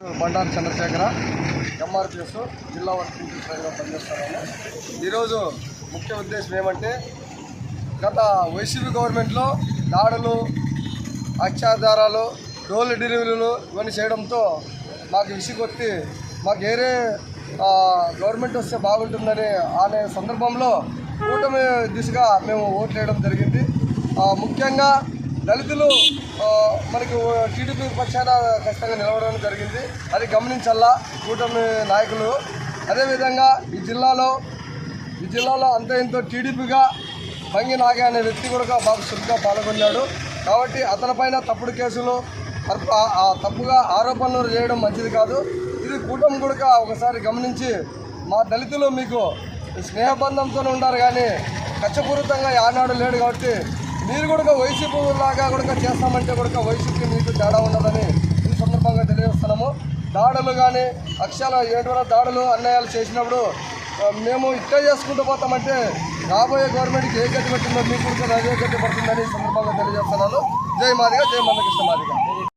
బండారు చంద్రశేఖర ఎంఆర్పిఎస్ జిల్లా వర్కింగ్ ప్రెసిడెంట్గా పనిచేస్తున్నాను ఈరోజు ముఖ్య ఉద్దేశం ఏమంటే గత వైసీపీ గవర్నమెంట్లో దాడులు అత్యాచారాలు డోల్ డెలివరీలు ఇవన్నీ చేయడంతో మాకు విసిగొత్తి మాకు ఏరే గవర్నమెంట్ వస్తే బాగుంటుందని అనే సందర్భంలో కూటమి దిశగా మేము ఓట్లు వేయడం జరిగింది ముఖ్యంగా దళితులు మనకు మనకి టీడీపీ పక్షాన ఖచ్చితంగా నిలవడం జరిగింది. అది గమనించాలా కూటమి నాయకులు. అదేవిధంగా ఈ జిల్లాలో ఈ జిల్లాలో అంత ఎంతో టీడీపీగా భంగి నాగే అనే వ్యక్తి కూడా బాబు చురుగ్గా పాల్గొన్నాడు. కాబట్టి అతనిపైన తప్పుడు కేసులు తప్పు- తప్పుగా ఆరోపణలు చేయడం మంచిది కాదు. ఇది కూటమి కూడా ఒకసారి గమనించి మా దళితులు మీకు స్నేహబంధంతో ఉన్నారు కానీ కచ్చపూరితంగా ఆనాడు లేడు కాబట్టి మీరు కూడా వైసీపీ లాగా కూడా చేస్తామంటే కూడా వైసీపీ మీకు తేడా ఉండదని ఈ సందర్భంగా తెలియజేస్తున్నాము. దాడులు కానీ అక్షరాల ఏటువంటి దాడులు అన్యాయాలు చేసినప్పుడు మేము ఇట్లా చేసుకుంటూ పోతామంటే రాబోయే గవర్నమెంట్కి ఏ గట్టి పెట్టిందో మీకు కూడా అదే గట్టి పడుతుందని ఈ సందర్భంగా తెలియజేస్తున్నాను. జై మాదిగా జై మందకృష్ణ మాదిగా.